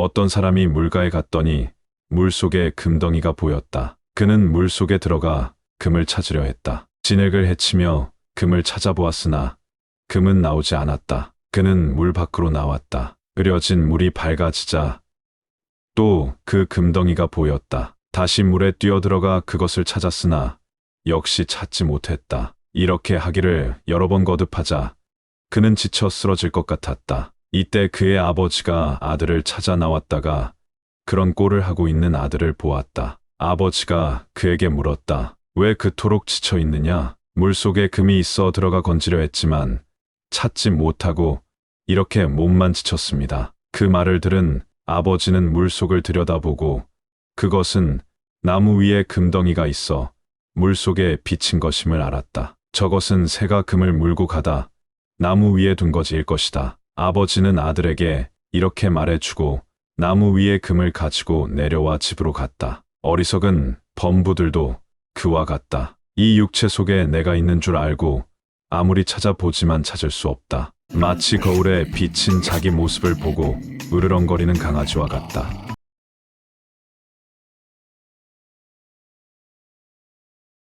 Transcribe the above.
어떤 사람이 물가에 갔더니 물 속에 금덩이가 보였다. 그는 물 속에 들어가 금을 찾으려 했다. 진액을 헤치며 금을 찾아보았으나 금은 나오지 않았다. 그는 물 밖으로 나왔다. 흐려진 물이 밝아지자 또 그 금덩이가 보였다. 다시 물에 뛰어들어가 그것을 찾았으나 역시 찾지 못했다. 이렇게 하기를 여러 번 거듭하자 그는 지쳐 쓰러질 것 같았다. 이때 그의 아버지가 아들을 찾아 나왔다가 그런 꼴을 하고 있는 아들을 보았다. 아버지가 그에게 물었다. 왜 그토록 지쳐 있느냐? 물 속에 금이 있어 들어가 건지려 했지만 찾지 못하고 이렇게 몸만 지쳤습니다. 그 말을 들은 아버지는 물 속을 들여다보고 그것은 나무 위에 금덩이가 있어 물 속에 비친 것임을 알았다. 저것은 새가 금을 물고 가다 나무 위에 둔 것일 것이다. 아버지는 아들에게 이렇게 말해주고 나무 위에 금을 가지고 내려와 집으로 갔다. 어리석은 범부들도 그와 같다. 이 육체 속에 내가 있는 줄 알고 아무리 찾아보지만 찾을 수 없다. 마치 거울에 비친 자기 모습을 보고 으르렁거리는 강아지와 같다.